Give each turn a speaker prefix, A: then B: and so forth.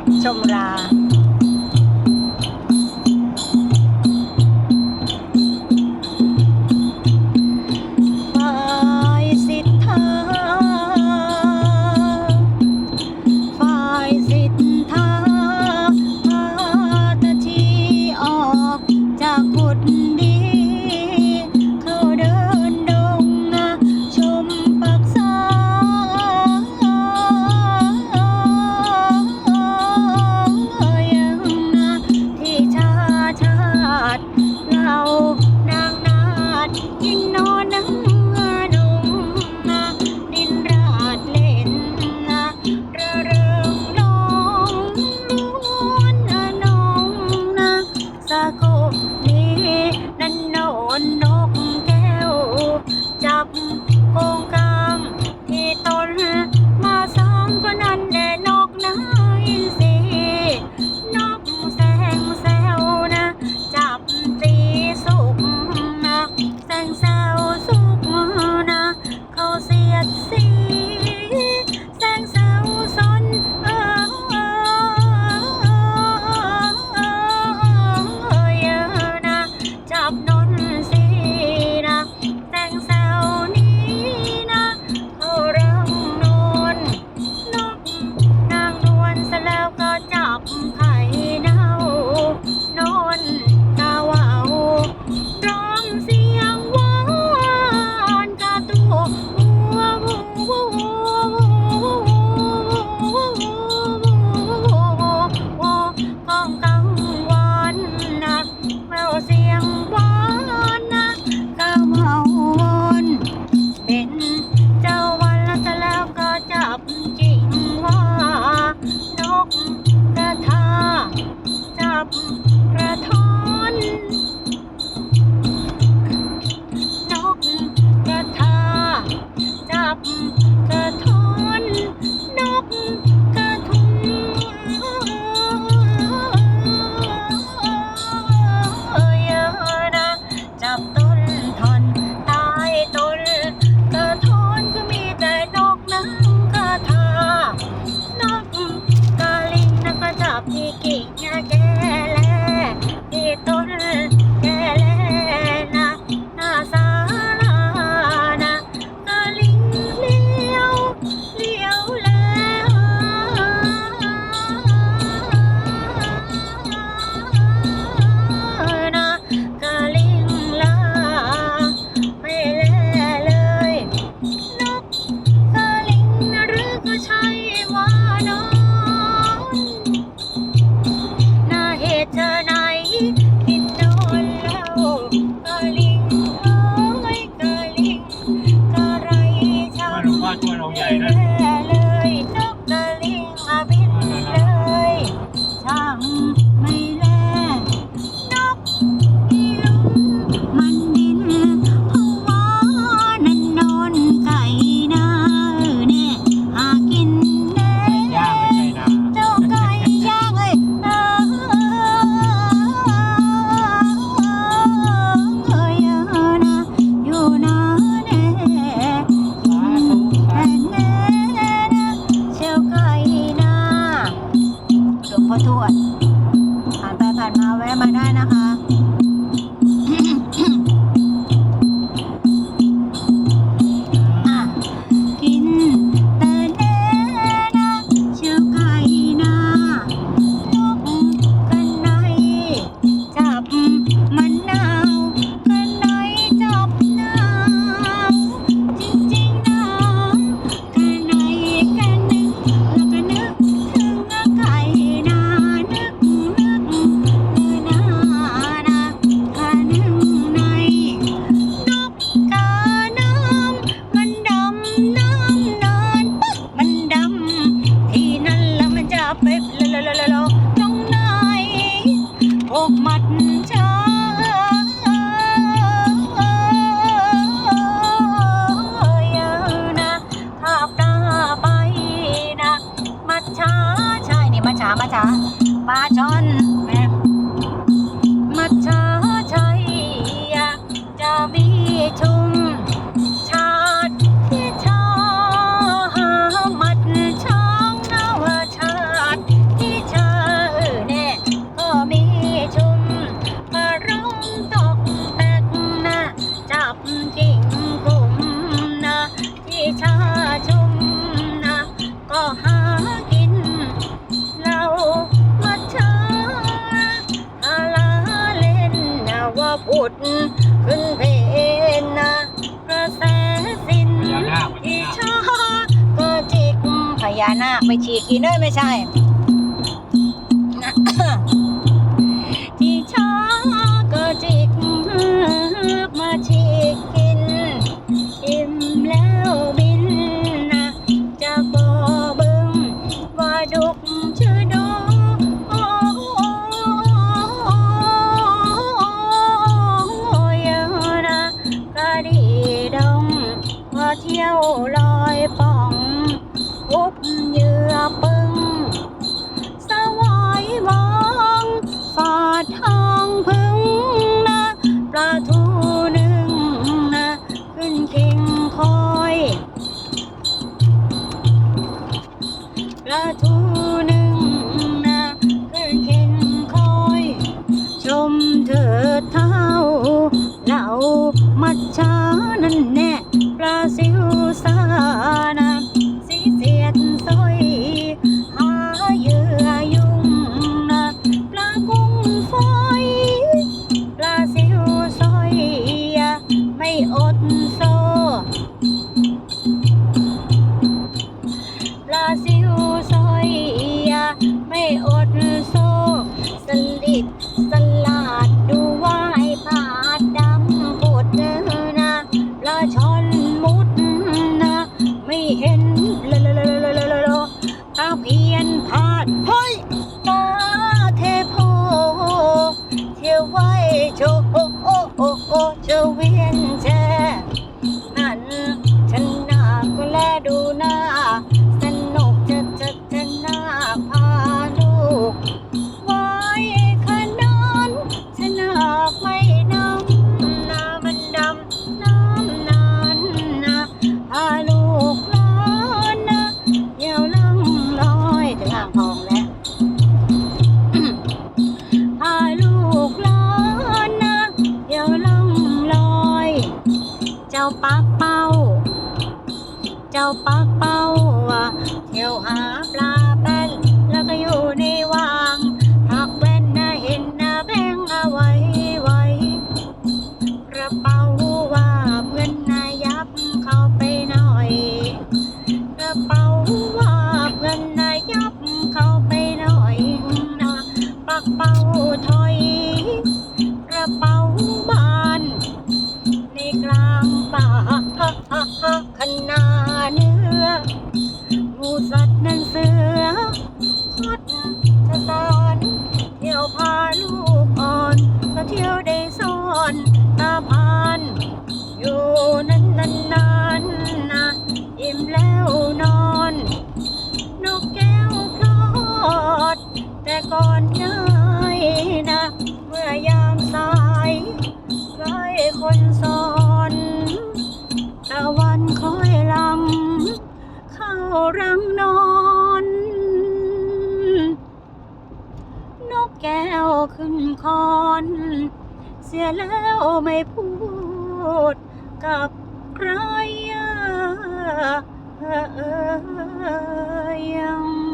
A: ถชมรา Thank you. ปลาชน อุดขึ้นเพนนะกระแสสิน
B: อี
A: ชาอก็จิกพญานาคไปฉีกทีเน้อไม่ใช่ เที่ยวลอยป่องวุบเหยื่อปึงสวอยมองสอดทองพึ่งนะปลาทูหนึ่งนะขึ้นคิงคอยปลาทู oh, oh, oh the winter. าปักเป้า เจ้าปักเป้าเที่ยวหา คันาเนื้อมูสัตว์นั้นเสือฮอดจะสอนเที่ยวพาลูกอ่อนก็เที่ยวได้สอนตาพาน อยู่นั้นนั้นนา ขึ้นคอน เสียแล้วไม่พูดกับใครยัง